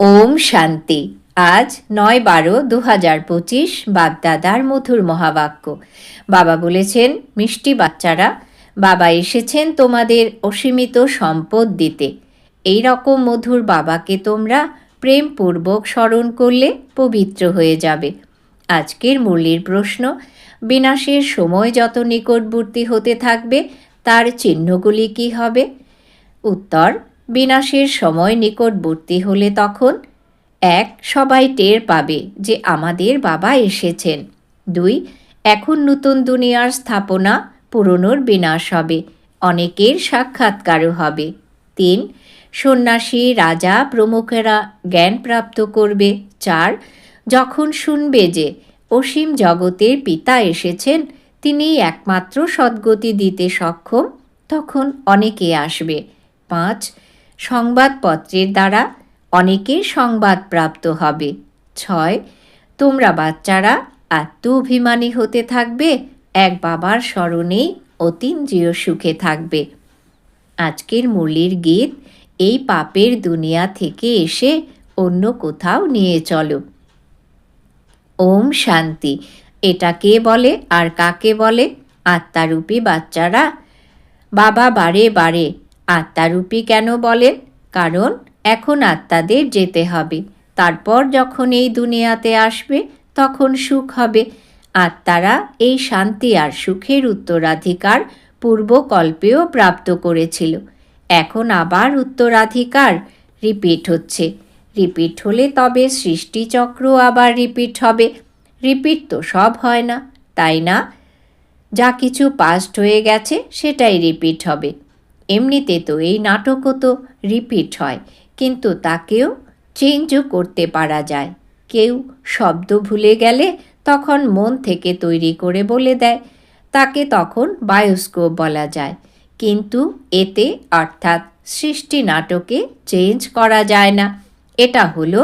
ওম শান্তি। আজ নয় বারো দু হাজার পঁচিশ বাগদাদার মধুর মহাবাক্য। বাবা বলেছেন, মিষ্টি বাচ্চারা, বাবা এসেছেন তোমাদের অসীমিত সম্পদ দিতে। এই রকম মধুর বাবাকে তোমরা প্রেমপূর্বক স্মরণ করলে পবিত্র হয়ে যাবে। আজকের মুরলির প্রশ্ন, বিনাশের সময় যত নিকটবর্তী হতে থাকবে, তার চিহ্নগুলি কি হবে? উত্তর বিনাশের সময় নিকটবর্তী হলে তখন, এক, সবাই টের পাবে যে আমাদের বাবা এসেছেন। দুই, এখন নতুন দুনিয়ার স্থাপনা পুরনোর বিনাশ হবে, অনেকের সাক্ষাৎকারও হবে। তিন, সন্ন্যাসী, রাজা, প্রমুখেরা জ্ঞান প্রাপ্ত করবে। চার, যখন শুনবে যে অসীম জগতের পিতা এসেছেন, তিনি একমাত্র সদ্গতি দিতে সক্ষম, তখন অনেকে আসবে। পাঁচ সংবাদপত্রের দ্বারা অনেকের সংবাদ প্রাপ্ত হবে। ছয়, তোমরা বাচ্চারা আত্ম অভিমানী হতে থাকবে, এক বাবার স্মরণেই অতীন্দ্রিয় সুখে থাকবে। আজকের মুরলির গীত, এই পাপের দুনিয়া থেকে এসে অন্য কোথাও নিয়ে চলো। ওম শান্তি, এটা কে বলে আর কাকে বলে? আত্মারূপী বাচ্চারা, বাবা বারে বারে আত্মারূপী কেন বলেন? কারণ এখন আত্মাদের যেতে হবে। তারপর যখন এই দুনিয়াতে আসবে, তখন সুখ হবে। আত্মারা এই শান্তি আর সুখের উত্তরাধিকার পূর্বকল্পেও প্রাপ্ত করেছিল। এখন আবার উত্তরাধিকার রিপিট হচ্ছে। রিপিট হলে তবে সৃষ্টিচক্র আবার রিপিট হবে। রিপিট তো সব হয় না, তাই না? যা কিছু পাস্ট হয়ে গেছে, সেটাই রিপিট হবে। এমনিতে তো এই নাটকও তো রিপিট হয়, কিন্তু তাকেও চেঞ্জও করতে পারা যায়। কেউ শব্দ ভুলে গেলে তখন মন থেকে তৈরি করে বলে দেয়, তাকে তখন বায়োস্কোপ বলা যায়। কিন্তু এতে অর্থাৎ সৃষ্টি নাটকে চেঞ্জ করা যায় না। এটা হলো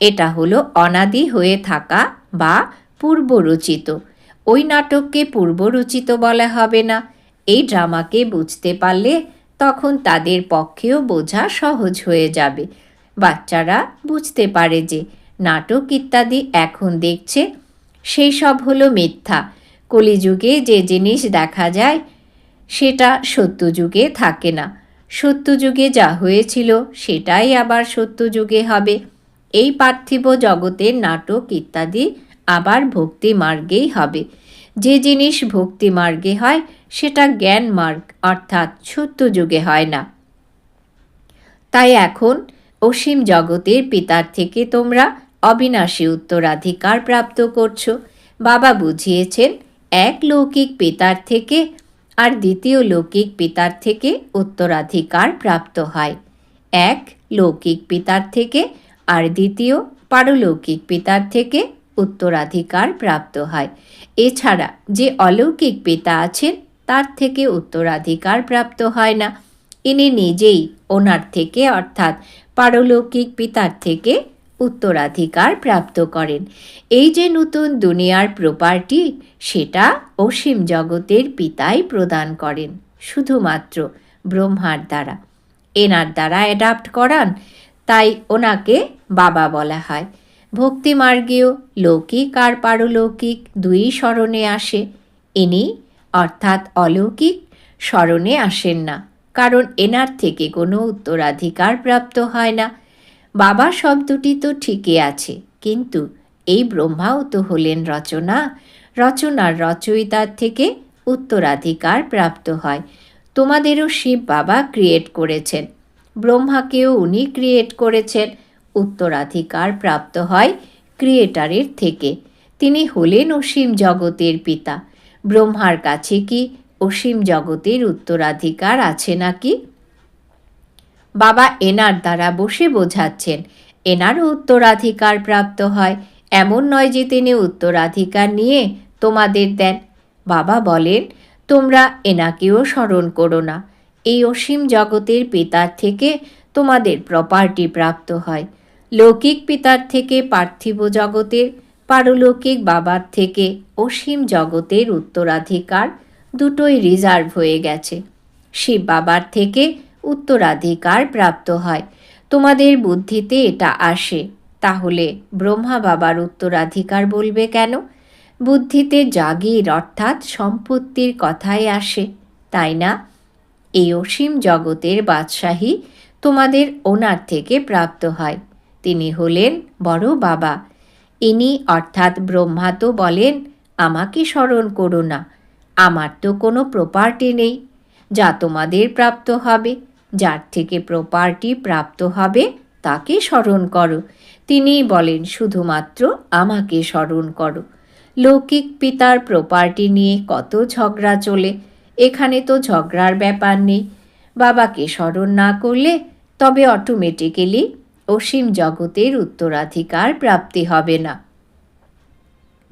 এটা হলো অনাদি হয়ে থাকা বা পূর্বরচিত। ওই নাটককে পূর্বরচিত বলা হবে না। এই ড্রামাকে বুঝতে পারলে তখন তাদের পক্ষেও বোঝা সহজ হয়ে যাবে। বাচ্চারা বুঝতে পারে যে নাটক ইত্যাদি এখন দেখছে, সেই সব হলো মিথ্যা। কলিযুগে যে জিনিস দেখা যায়, সেটা সত্যযুগে থাকে না। সত্যযুগে যা হয়েছিল, সেটাই আবার সত্যযুগে হবে। এই পার্থিব জগতের নাটক ইত্যাদি আবার ভক্তি মার্গেই হবে। যে জিনিস ভক্তি মার্গে হয়, সেটা জ্ঞান মার্গ, অর্থাৎ সত্য যুগে হয় না। তাই এখন অসীম জগতের পিতার থেকে তোমরা অবিনাশী উত্তরাধিকার প্রাপ্ত করছ। বাবা বুঝিয়েছেন, এক লৌকিক পিতার থেকে আর দ্বিতীয় লৌকিক পিতার থেকে উত্তরাধিকার প্রাপ্ত হয়। এক লৌকিক পিতার থেকে আর দ্বিতীয় পারলৌকিক পিতার থেকে উত্তরাধিকার প্রাপ্ত হয়। এছাড়া যে অলৌকিক পিতা আছেন, তার থেকে উত্তরাধিকার প্রাপ্ত হয় না। ইনি নিজেই ওনার থেকে, অর্থাৎ পারলৌকিক পিতার থেকে, উত্তরাধিকার প্রাপ্ত করেন। এই যে নতুন দুনিয়ার প্রপার্টি, সেটা অসীম জগতের পিতাই প্রদান করেন, শুধুমাত্র ব্রহ্মার দ্বারা। এনার দ্বারা অ্যাডাপ্ট করান, তাই ওনাকে বাবা বলা হয়। ভক্তিমার্গীয় লৌকিক আর পারলৌকিক দুই স্মরণে আসে। ইনি, অর্থাৎ অলৌকিক, স্মরণে আসেন না, কারণ এনার থেকে কোনো উত্তরাধিকার প্রাপ্ত হয় না। বাবা শব্দটি তো ঠিকই আছে, কিন্তু এই ব্রহ্মাও তো হলেন রচনা। রচনার রচয়িতার থেকে উত্তরাধিকার প্রাপ্ত হয়। তোমাদেরও শিব বাবা ক্রিয়েট করেছেন। ব্রহ্মাকেও উনি ক্রিয়েট করেছেন। উত্তরাধিকার প্রাপ্ত হয় ক্রিয়েটারের থেকে। তিনি হলেন অসীম জগতের পিতা। ব্রহ্মার কাছে কি অসীম জগতের উত্তরাধিকার আছে নাকি? বাবা এনার দ্বারা বসে বোঝাচ্ছেন, এনারও উত্তরাধিকার প্রাপ্ত হয়। এমন নয় যে তিনি উত্তরাধিকার নিয়ে তোমাদের দেন। বাবা বলেন, তোমরা এনাকেও স্মরণ করো না। এই অসীম জগতের পিতার থেকে তোমাদের প্রপার্টি প্রাপ্ত হয়। লৌকিক পিতার থেকে পার্থিব জগতের, পারলৌকিক বাবার থেকে অসীম জগতের উত্তরাধিকার দুটোই রিজার্ভ হয়ে গেছে। শিব বাবার থেকে উত্তরাধিকার প্রাপ্ত হয়। তোমাদের বুদ্ধিতে এটা আসে। তাহলে ব্রহ্মা বাবার উত্তরাধিকার বলবে কেন? বুদ্ধিতে জাগির অর্থাৎ সম্পত্তির কথাই আসে, তাই না? এই অসীম জগতের বাদশাহী তোমাদের ওনার থেকে প্রাপ্ত হয়। তিনি হলেন বড় বাবা। ইনি অর্থাৎ ব্রহ্মা তো বলেন, আমাকে স্মরণ করো না, আমার তো কোনো প্রপার্টি নেই, যা তোমাদের প্রাপ্ত হবে, যার থেকে প্রপার্টি প্রাপ্ত হবে তাকে স্মরণ করো। তিনি বলেন, শুধুমাত্র আমাকে স্মরণ করো। লৌকিক পিতার প্রপার্টি নিয়ে কত ঝগড়া চলে, এখানে তো ঝগড়ার ব্যাপার নেই। বাবাকে স্মরণ না করলে তবে অটোমেটিক্যালি অসীম জগতের উত্তরাধিকার প্রাপ্তি হবে না।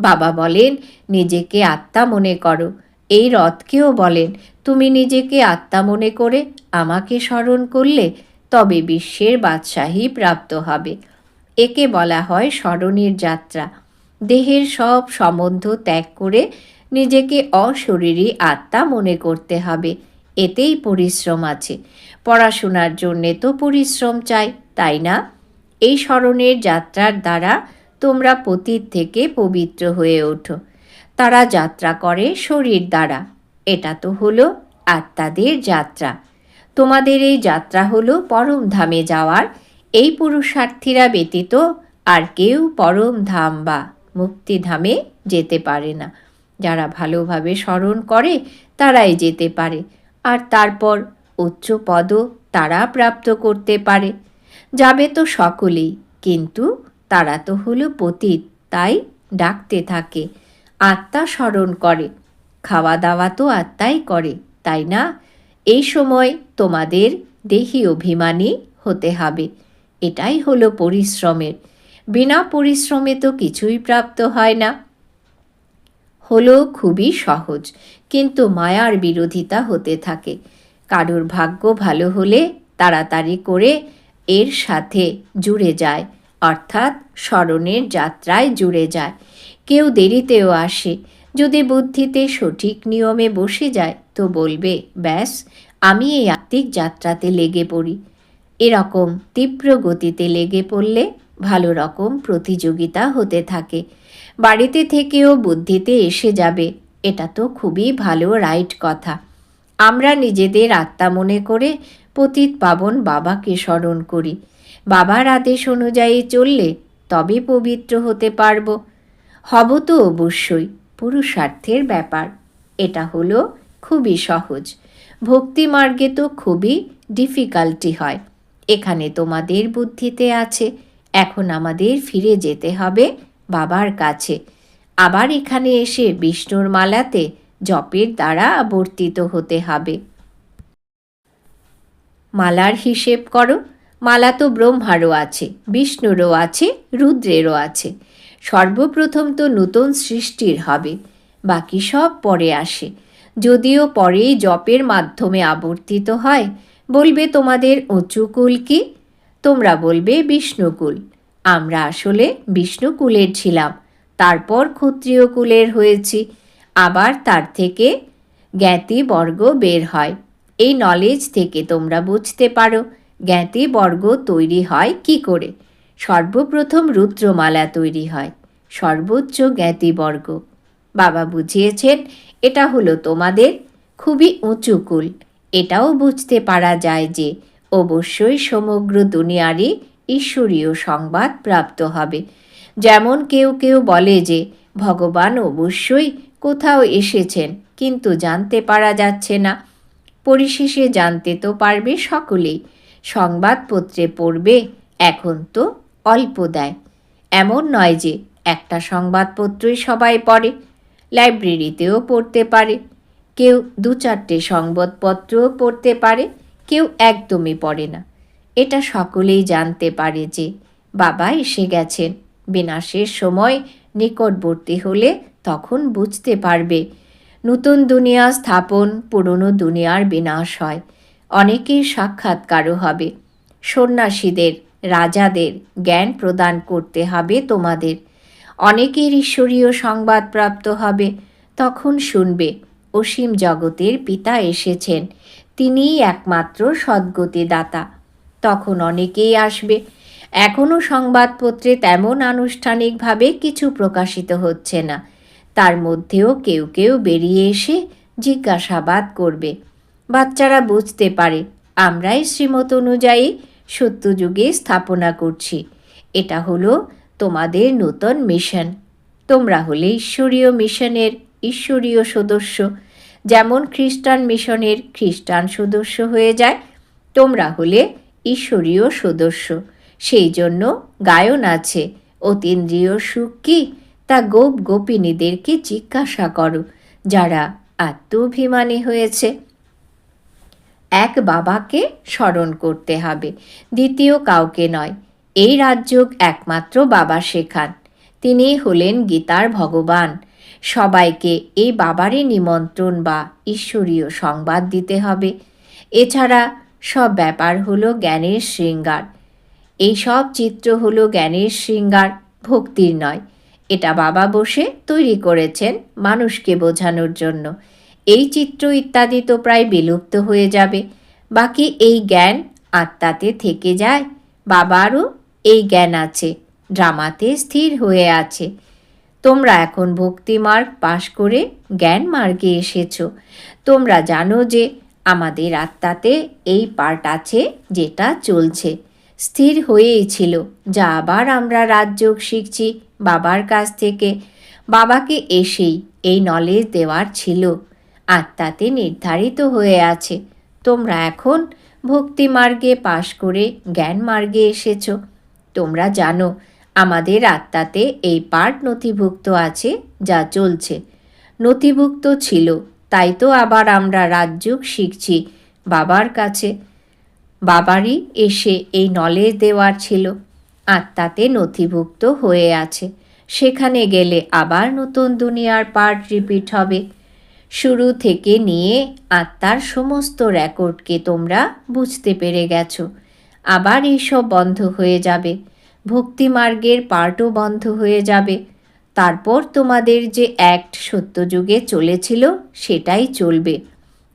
বাবা বলেন, নিজেকে আত্মা মনে করো। এই রথকেও বলেন, তুমি নিজেকে আত্মা মনে করে আমাকে স্মরণ করলে তবে বিশ্বের বাদশাহী প্রাপ্ত হবে। একে বলা হয় স্মরণের যাত্রা। দেহের সব সম্বন্ধ ত্যাগ করে নিজেকে অশরীরী আত্মা মনে করতে হবে। এতেই পরিশ্রম আছে। পড়াশোনার জন্যে তো পরিশ্রম চাই, তাই না? এই স্মরণের যাত্রার দ্বারা তোমরা পতীত থেকে পবিত্র হয়ে ওঠো। তারা যাত্রা করে শরীর দ্বারা। এটা তো হলো আত্মাদের যাত্রা। তোমাদের এই যাত্রা হলো পরম ধামে যাওয়ার। এই পুরুষার্থীরা ব্যতীত আর কেউ পরম ধাম বা মুক্তিধামে যেতে পারে না। যারা ভালোভাবে স্মরণ করে, তারাই যেতে পারে। আর তারপর উচ্চ পদও তারা প্রাপ্ত করতে পারে। যাবে তো সকলেই, কিন্তু তারা তো হলো পতীত, তাই ডাকতে থাকে, আত্মা স্মরণ করে। খাওয়া দাওয়া তো আত্মাই করে, তাই না? এই সময় তোমাদের দেহি অভিমানী হতে হবে। এটাই হলো পরিশ্রমের। বিনা পরিশ্রমে তো কিছুই প্রাপ্ত হয় না। হলো খুবই সহজ, কিন্তু মায়ার বিরোধিতা হতে থাকে। কারোর ভাগ্য ভালো হলে তাড়াতাড়ি করে এর সাথে জুড়ে যায়, অর্থাৎ স্মরণের যাত্রায় জুড়ে যায়। কেউ দেরিতেও আসে, যদি বুদ্ধিতে সঠিক নিয়মে বসে যায়, তো বলবে, ব্যাস, আমি এই আত্মিক যাত্রাতে লেগে পড়ি। এরকম তীব্র গতিতে লেগে পড়লে ভালো রকম প্রতিযোগিতা হতে থাকে। বাড়িতে থেকেও বুদ্ধিতে এসে যাবে, এটা তো খুবই ভালো রাইট কথা। আমরা নিজেদের আত্মা মনে করে পতিত পাবন বাবাকে স্মরণ করি। বাবার আদেশ অনুযায়ী চললে তবে পবিত্র হতে পারব। হব তো অবশ্যই পুরুষার্থের ব্যাপার। এটা হলো খুবই সহজ। ভক্তি মার্গে তো খুবই ডিফিকাল্টি হয়। এখানে তোমাদের বুদ্ধিতে আছে। এখন আমাদের ফিরে যেতে হবে বাবার কাছে। আবার এখানে এসে বিষ্ণুর মালাতে জপের দ্বারা আবর্তিত হতে হবে। মালার হিসেব করো। মালা তো ব্রহ্মারও আছে, বিষ্ণুরও আছে, রুদ্রেরও আছে। সর্বপ্রথম তো নূতন সৃষ্টির হবে, বাকি সব পরে আসে। যদিও পরেই জপের মাধ্যমে আবর্তিত হয়, বলবে তোমাদের উঁচু কুল কি? তোমরা বলবে বিষ্ণুকুল আমরা আসলে বিষ্ণুকুলের ছিলাম, তারপর ক্ষত্রিয় কুলের হয়েছি। আবার তার থেকে জ্ঞাতি বর্গ বের হয়। এই নলেজ থেকে তোমরা বুঝতে পারো, জ্ঞাতি বর্গ তৈরি হয় কি করে? সর্বপ্রথম রুদ্রমালা তৈরি হয়, সর্বোচ্চ জ্ঞাতিবর্গ বাবা বুঝিয়েছেন, এটা হলো তোমাদের খুবই উঁচু কুল। এটাও বুঝতে পারা যায় যে অবশ্যই সমগ্র দুনিয়ারই ঈশ্বরীয় সংবাদ প্রাপ্ত হবে। যেমন কেউ কেউ বলে যে, ভগবান অবশ্যই কোথাও এসেছেন, কিন্তু জানতে পারা যাচ্ছে না। পরিশেষে জানতে তো পারবে সকলেই। সংবাদপত্রে পড়বে, এখন তো অল্প দেয় এমন নয় যে একটা সংবাদপত্রই সবাই পড়ে, লাইব্রেরিতেও পড়তে পারে। কেউ দু চারটে সংবাদপত্রও পড়তে পারে, কেউ একদমই পড়ে না। এটা সকলেই জানতে পারে যে বাবা এসে গেছেন। বিনাশের সময় নিকটবর্তী হলে তখন বুঝতে পারবে। নতুন দুনিয়া স্থাপন, পুরনো দুনিয়ার বিনাশ হয়। অনেকের সাক্ষাৎকারও হবে। সন্ন্যাসীদের, রাজাদের জ্ঞান প্রদান করতে হবে তোমাদের। অনেকের ঈশ্বরীয় সংবাদ প্রাপ্ত হবে। তখন শুনবে, অসীম জগতের পিতা এসেছেন। তিনিই একমাত্র সদ্গতিদাতা। তখন অনেকেই আসবে। এখনও সংবাদপত্রে তেমন আনুষ্ঠানিকভাবে কিছু প্রকাশিত হচ্ছে না। তার মধ্যেও কেউ কেউ বেরিয়ে এসে জিজ্ঞাসাবাদ করবে। বাচ্চারা বুঝতে পারে, আমরাই শ্রীমত অনুযায়ী সত্যযুগে স্থাপনা করছি। এটা হলো তোমাদের নূতন মিশন। তোমরা হলে ঈশ্বরীয় মিশনের ঈশ্বরীয় সদস্য। যেমন খ্রিস্টান মিশনের খ্রিস্টান সদস্য হয়ে যায়, তোমরা হলে ঈশ্বরীয় সদস্য। সেই জন্য গায়ন আছে। অতীন্দ্রিয় সুখ কি? তা গোপ গোপিনীদেরকে জিজ্ঞাসা করো, যারা আত্মভিমানী হয়েছে। এক বাবাকে স্মরণ করতে হবে, দ্বিতীয় কাউকে নয়। এই রাজযোগ একমাত্র বাবা শেখান। তিনি হলেন গীতার ভগবান। সবাইকে এই বাবারই নিমন্ত্রণ বা ঈশ্বরীয় সংবাদ দিতে হবে। এছাড়া সব ব্যাপার হলো জ্ঞানের শৃঙ্গার। এই সব চিত্র হলো জ্ঞানের শৃঙ্গার, ভক্তির নয়। এটা বাবা বসে তৈরি করেছেন মানুষকে বোঝানোর জন্য। এই চিত্র ইত্যাদি তো প্রায় বিলুপ্ত হয়ে যাবে। বাকি এই জ্ঞান আত্মাতে থেকে যায়। বাবারও এই জ্ঞান আছে, ড্রামাতে স্থির হয়ে আছে। তোমরা এখন ভক্তি মার্গ পাশ করে জ্ঞান মার্গে এসেছ। তোমরা জানো যে আমাদের আত্মাতে এই পার্ট আছে যেটা চলছে। স্থির হয়েই ছিল। যা আবার আমরা রাজযোগ শিখছি বাবার কাছ থেকে। বাবাকে এসেই এই নলেজ দেওয়ার ছিল। আত্মাতে নির্ধারিত হয়ে আছে। তোমরা এখন ভক্তি মার্গে পাশ করে জ্ঞান মার্গে এসেছ। তোমরা জানো, আমাদের আত্মাতে এই পার্ট নথিভুক্ত আছে, যা চলছে। নথিভুক্ত ছিল, তাই তো আবার আমরা রাজযোগ শিখছি বাবার কাছে। বাবারই এসে এই নলেজ দেওয়ার ছিল। আত্মাতে নথিভুক্ত হয়ে আছে। সেখানে গেলে আবার নতুন দুনিয়ার পার্ট রিপিট হবে। শুরু থেকে নিয়ে আত্মার সমস্ত রেকর্ডকে তোমরা বুঝতে পেরে গেছো। আবার এইসব বন্ধ হয়ে যাবে। ভক্তি মার্গের পার্টও বন্ধ হয়ে যাবে। তারপর তোমাদের যে অ্যাক্ট সত্যযুগে চলেছিল, সেটাই চলবে।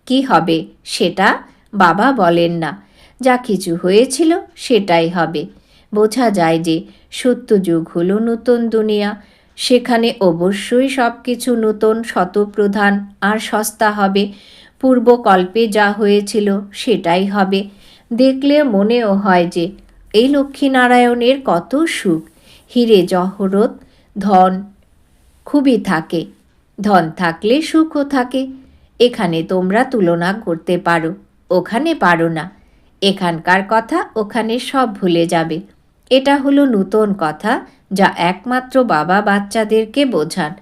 কি হবে সেটা বাবা বলেন না। যা কিছু হয়েছিল সেটাই হবে। বোঝা যায় যে সত্যযুগ হল নতুন দুনিয়া। সেখানে অবশ্যই সব কিছু নতুন, শতপ্রধান আর সস্তা হবে। পূর্বকল্পে যা হয়েছিল সেটাই হবে। দেখলে মনেও হয় যে এই লক্ষ্মীনারায়ণের কত সুখ। হিরে জহরত, ধন খুবই থাকে। ধন থাকলে সুখও থাকে। এখানে তোমরা তুলনা করতে পারো, ওখানে পারো না। এখানকার কথা ওখানে সব ভুলে যাবে। এটা হলো নূতন কথা যা একমাত্র বাবা বাচ্চাদেরকে বোঝান।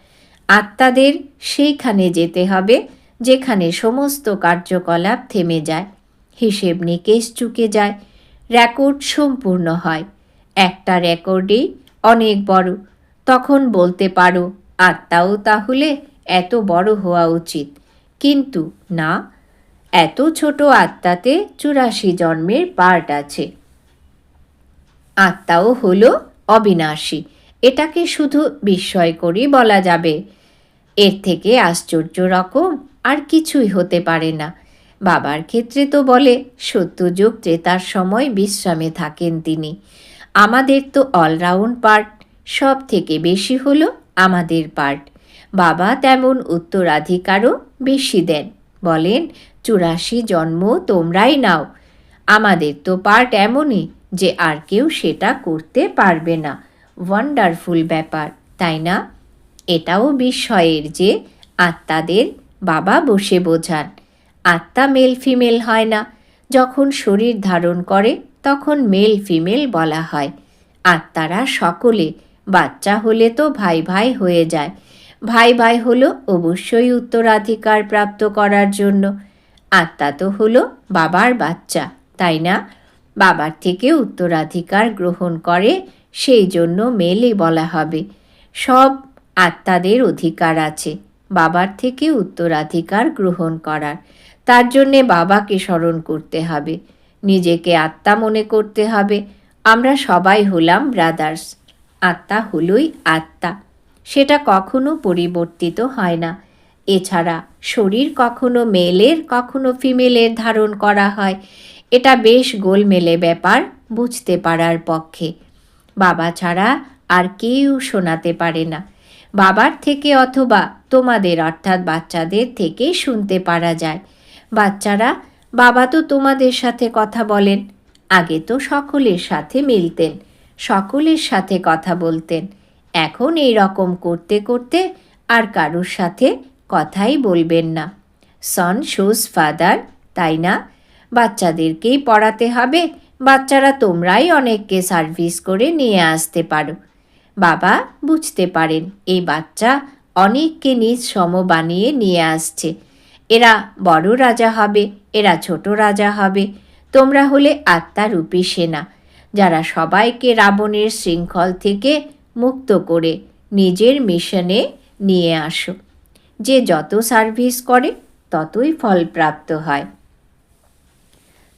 আত্মাদের সেইখানে যেতে হবে, যেখানে সমস্ত কার্যকলাপ থেমে যায়। হিসেব নিকেশ চুকে যায়। রেকর্ড সম্পূর্ণ হয়। একটা রেকর্ডেই অনেক বড়। তখন বলতে পারো, আত্মাও তাহলে এত বড় হওয়া উচিত। কিন্তু না এত ছোট আত্মাতে চুরাশি জন্মের পার্ট আছে। আত্মাও হলো অবিনাশী। এটাকে শুধু বিস্ময়করই বলা যাবে। এর থেকে আশ্চর্য রকম আর কিছুই হতে পারে না। বাবার ক্ষেত্রে তো বলে, সত্যযুগ ত্রেতার সময় বিশ্রামে থাকেন তিনি। আমাদের তো অলরাউন্ড পার্ট সব থেকে বেশি হলো আমাদের পার্ট। বাবা তেমন উত্তরাধিকারও বেশি দেন। বলেন, চুরাশি জন্ম তোমরাই নাও। আমাদের তো পার্ট এমনই যে আর কেউ সেটা করতে পারবে না। ওয়ান্ডারফুল ব্যাপার, তাই না? এটাও বিস্ময়ের যে আত্মাদের বাবা বসে বোঝান। আত্মা মেল ফিমেল হয় না। যখন শরীর ধারণ করে, তখন মেল ফিমেল বলা হয়। আত্মারা সকলে বাচ্চা হলে তো ভাই ভাই হয়ে যায়। ভাই ভাই হলো অবশ্যই উত্তরাধিকার প্রাপ্ত করার জন্য। আত্মা তো হলো বাবার বাচ্চা, তাই না? বাবার থেকে উত্তরাধিকার গ্রহণ করে, সেই জন্য মেলে বলা হবে। সব আত্মাদের অধিকার আছে, বাবার থেকে উত্তরাধিকার গ্রহণ করার। তার জন্যে বাবাকে স্মরণ করতে হবে। নিজেকে আত্মা মনে করতে হবে। আমরা সবাই হলাম ব্রাদার্স আত্মা হলোই আত্মা। সেটা কখনো পরিবর্তিত হয় না। এছাড়া শরীর কখনো মেলের, কখনো ফিমেলের ধারণ করা হয়। এটা বেশ গোলমেলে ব্যাপার বুঝতে পারার পক্ষে। বাবা ছাড়া আর কেউ শোনাতে পারে না। বাবার থেকে অথবা তোমাদের অর্থাৎ বাচ্চাদের থেকে শুনতে পারা যায়। বাচ্চারা, বাবা তো তোমাদের সাথে কথা বলেন। আগে তো সকলের সাথে মিলতেন, সকলের সাথে কথা বলতেন। এখন এই রকম করতে করতে আর কারোর সাথে কথাই বলবেন না। সন শোজ ফাদার তাই না? বাচ্চাদেরকেই পড়াতে হবে। বাচ্চারা তোমরাই অনেককে সার্ভিস করে নিয়ে আসতে পারো। বাবা বুঝতে পারেন, এই বাচ্চা অনেককে নিজ সম বানিয়ে নিয়ে আসছে। এরা বড় রাজা হবে, এরা ছোট রাজা হবে। তোমরা হলে আত্মারূপী সেনা, যারা সবাইকে রাবণের শৃঙ্খল থেকে মুক্ত করে নিজের মিশনে নিয়ে আসো। যে যত সার্ভিস করে, ততই ফলপ্রাপ্ত হয়।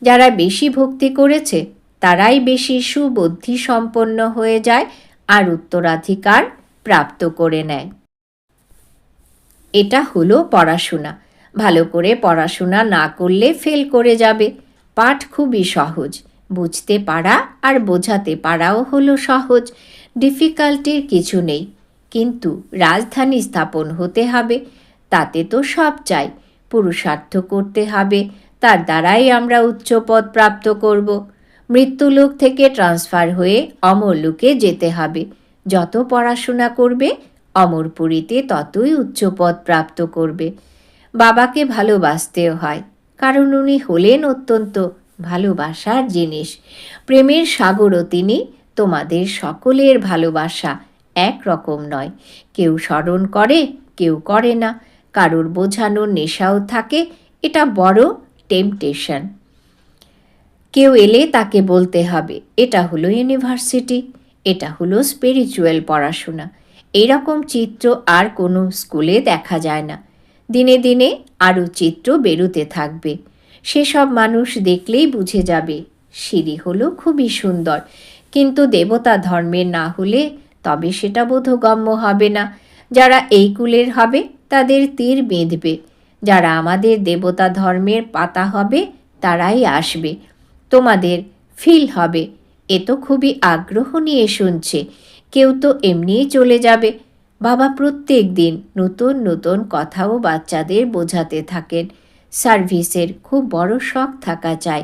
যারা বেশি ভক্তি করেছে, তারাই বেশি সুবুদ্ধি সম্পন্ন হয়ে যায় আর উত্তরাধিকার প্রাপ্ত করে নেয়। এটা হলো পড়াশোনা। ভালো করে পড়াশোনা না করলে ফেল করে যাবে। পাঠ খুবই সহজ। বুঝতে পারা আর বোঝাতে পারাও হলো সহজ। ডিফিকাল্টির কিছু নেই। কিন্তু রাজধানী স্থাপন হতে হবে, তাতে তো সব চাই। পুরুষার্থ করতে হবে, তার দ্বারাই আমরা উচ্চ পদ প্রাপ্ত করব। মৃত্যুলোক থেকে ট্রান্সফার হয়ে অমরলোকে যেতে হবে। যত পড়াশোনা করবে, অমরপুরীতে ততই উচ্চ পদ প্রাপ্ত করবে। বাবাকে ভালোবাসতেও হয়, কারণ উনি হলেন অত্যন্ত ভালোবাসার জিনিস। প্রেমের সাগরও তিনি তোমাদের সকলের ভালোবাসা এক রকম নয়। কেউ স্মরণ করে, কেউ করে না। কারোর বোঝানোর নেশাও থাকে, এটা বড় টেম্পটেশন কেউ এলে তাকে বলতে হবে, এটা হলো ইউনিভার্সিটি এটা হলো স্পিরিচুয়াল পড়াশোনা। এরকম চিত্র আর কোনো স্কুলে দেখা যায় না। দিনে দিনে আরও চিত্র বেরোতে থাকবে। সেসব মানুষ দেখলেই বুঝে যাবে, সিঁড়ি হলো খুবই সুন্দর। কিন্তু দেবতা ধর্মের না হলে তবে সেটা বোধগম্য হবে না। যারা এই কুলের হবে, তাদের তীর বেঁধবে। যারা আমাদের দেবতা ধর্মের পাতা হবে, তারাই আসবে। তোমাদের ফিল হবে। এ তো খুবই আগ্রহ নিয়ে শুনছে। কেউ তো এমনিই চলে যাবে। বাবা প্রত্যেক দিন নতুন নতুন কথাও বাচ্চাদের বোঝাতে থাকেন। সার্ভিসের খুব বড় শখ থাকা চাই।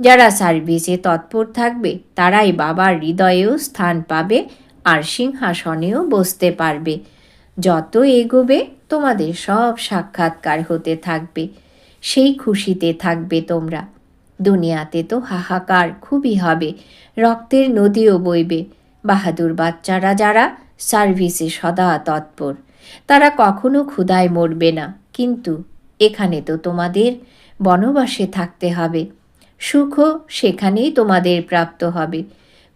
যারা সার্ভিসে তৎপর থাকবে, তারাই বাবার হৃদয়েও স্থান পাবে আর সিংহাসনেও বসতে পারবে। যত এগোবে, তোমাদের সব সাক্ষাৎকার হতে থাকবে। সেই খুশিতে থাকবে তোমরা। দুনিয়াতে তো হাহাকার খুবই হবে। রক্তের নদীও বইবে। বাহাদুর বাচ্চারা যারা সার্ভিসে সদা তৎপর, তারা কখনো ক্ষুধায় মরবে না। কিন্তু এখানে তো তোমাদের বনবাসে থাকতে হবে। সুখও সেখানেই তোমাদের প্রাপ্ত হবে।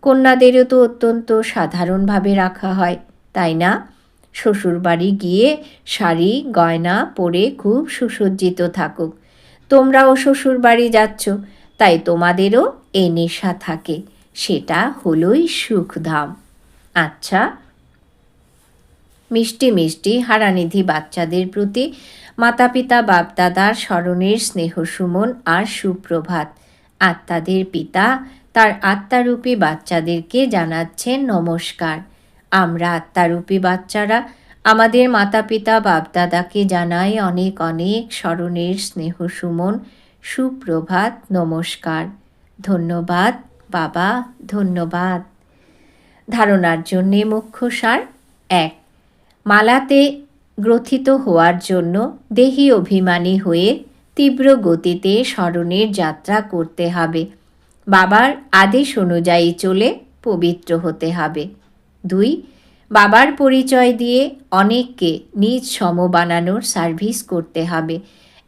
কন্যাদেরও তো অত্যন্ত সাধারণভাবে রাখা হয়, তাই না? শ্বশুরবাড়ি গিয়ে শাড়ি, গয়না পরে খুব সুসজ্জিত থাকুক। তোমরাও শ্বশুরবাড়ি যাচ্ছ, তাই তোমাদেরও এ নেশা থাকে, সেটা হলোই সুখধাম। আচ্ছা। মিষ্টি মিষ্টি হারানিধি বাচ্চাদের প্রতি মাতা পিতা বাপদাদার স্মরণের স্নেহ সুমন আর সুপ্রভাত। আত্মাদের পিতা, তার আত্মারূপী বাচ্চাদেরকে জানাচ্ছেন নমস্কার। আমরা আত্মারূপী বাচ্চারা, আমাদের মাতা পিতা বাপদাদাকে জানাই অনেক অনেক স্মরণের স্নেহ সুমন, সুপ্রভাত নমস্কার। ধন্যবাদ, বাবা, ধন্যবাদ। ধারণার জন্যে মুখ্য সার, এক, মালাতে গ্রথিত হওয়ার জন্য দেহি অভিমানী হয়ে তীব্র গতিতে স্মরণের যাত্রা করতে হবে। বাবার আদেশ অনুযায়ী চলে পবিত্র হতে হবে। দুই, বাবার পরিচয় দিয়ে অনেককে নিজ সম বানানোর সার্ভিস করতে হবে।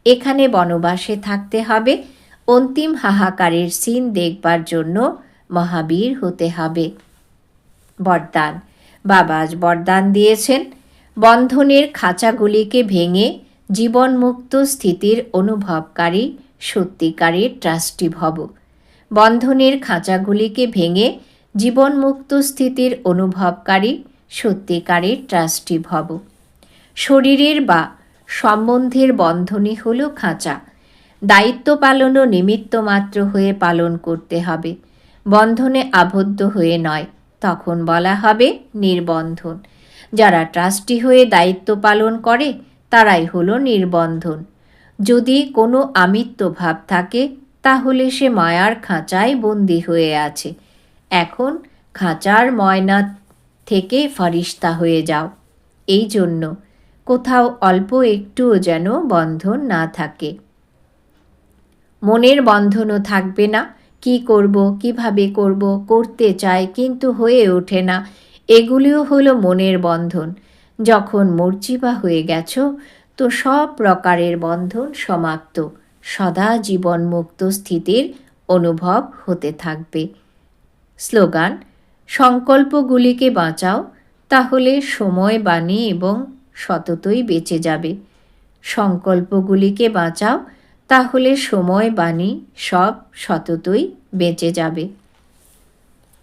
এখানে বনবাসে থাকতে হবে। অন্তিম হাহাকারের সিন দেখবার জন্য মহাবীর হতে হবে। বরদান, বাবা আজ বরদান দিয়েছেন। বন্ধনের খাঁচাগুলিকে ভেঙে জীবনমুক্ত স্থিতির অনুভবকারী সত্যিকারের ট্রাস্টি ভব। বন্ধনের খাঁচাগুলিকে ভেঙে জীবনমুক্ত স্থিতির অনুভবকারী সত্যিকারের ট্রাস্টি ভব। শরীরের বা সম্বন্ধের বন্ধনই হল খাঁচা। দায়িত্ব পালনও নিমিত্ত মাত্র হয়ে পালন করতে হবে। বন্ধনে আবদ্ধ হয়ে নয়, তখন বলা হবে নির্বন্ধন। যারা ট্রাস্টি হয়ে দায়িত্ব পালন করে তারাই হলো নির্বন্ধন। যদি কোনো আমিত্ব ভাব থাকে, তাহলে সে মায়ার খাঁচায় বন্দি হয়ে আছে। এখন খাঁচার ময়না থেকে ফারিস্তা হয়ে যাও। এই জন্য কোথাও অল্প একটুও যেন বন্ধন না থাকে। মনের বন্ধনও থাকবে না। কি করব, কীভাবে করব, করতে চাই কিন্তু হয়ে ওঠে না। এগুলিও হলো মনের বন্ধন। যখন মর্জিবা হয়ে গেছ, তো সব প্রকারের বন্ধন সমাপ্ত। সদা জীবনমুক্ত স্থিতির অনুভব হতে থাকবে। স্লোগান, সংকল্পগুলিকে বাঁচাও, তাহলে সময়, বাণী এবং সততই বেঁচে যাবে। সংকল্পগুলিকে বাঁচাও, তাহলে সময়, বাণী সব সততই বেঁচে যাবে।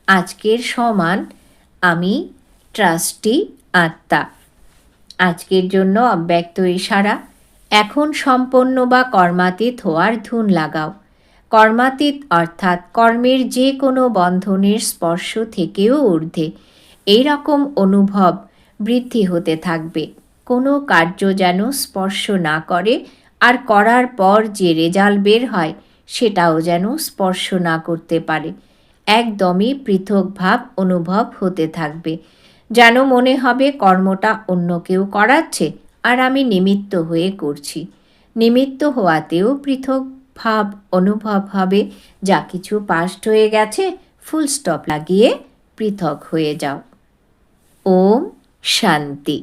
আজকের সমান আমি, ট্রাস্টি আত্মা। আজকের জন্য অব্যক্ত ইশারা। এখন সম্পন্ন বা কর্মাতীত হওয়ার ধুন লাগাও। কর্মাতীত অর্থাৎ কর্মের যে কোনো বন্ধনের স্পর্শ থেকেও ঊর্ধ্বে। এই রকম অনুভব বৃদ্ধি হতে থাকবে। কোনো কার্য যেন স্পর্শ না করে আর করার পর যে রেজাল্ট বের হয়, সেটাও যেন স্পর্শ না করতে পারে। একদমই পৃথক ভাব অনুভব হতে থাকবে। যেন মনে হবে কর্মটা অন্য কেউ করাচ্ছে আর আমি নিমিত্ত হয়ে করছি। নিমিত্ত হওয়াতেও পৃথক ভাব অনুভব হবে। যা কিছু পাস্ট হয়ে গেছে ফুল স্টপ লাগিয়ে পৃথক হয়ে যাও। ওম শান্তি।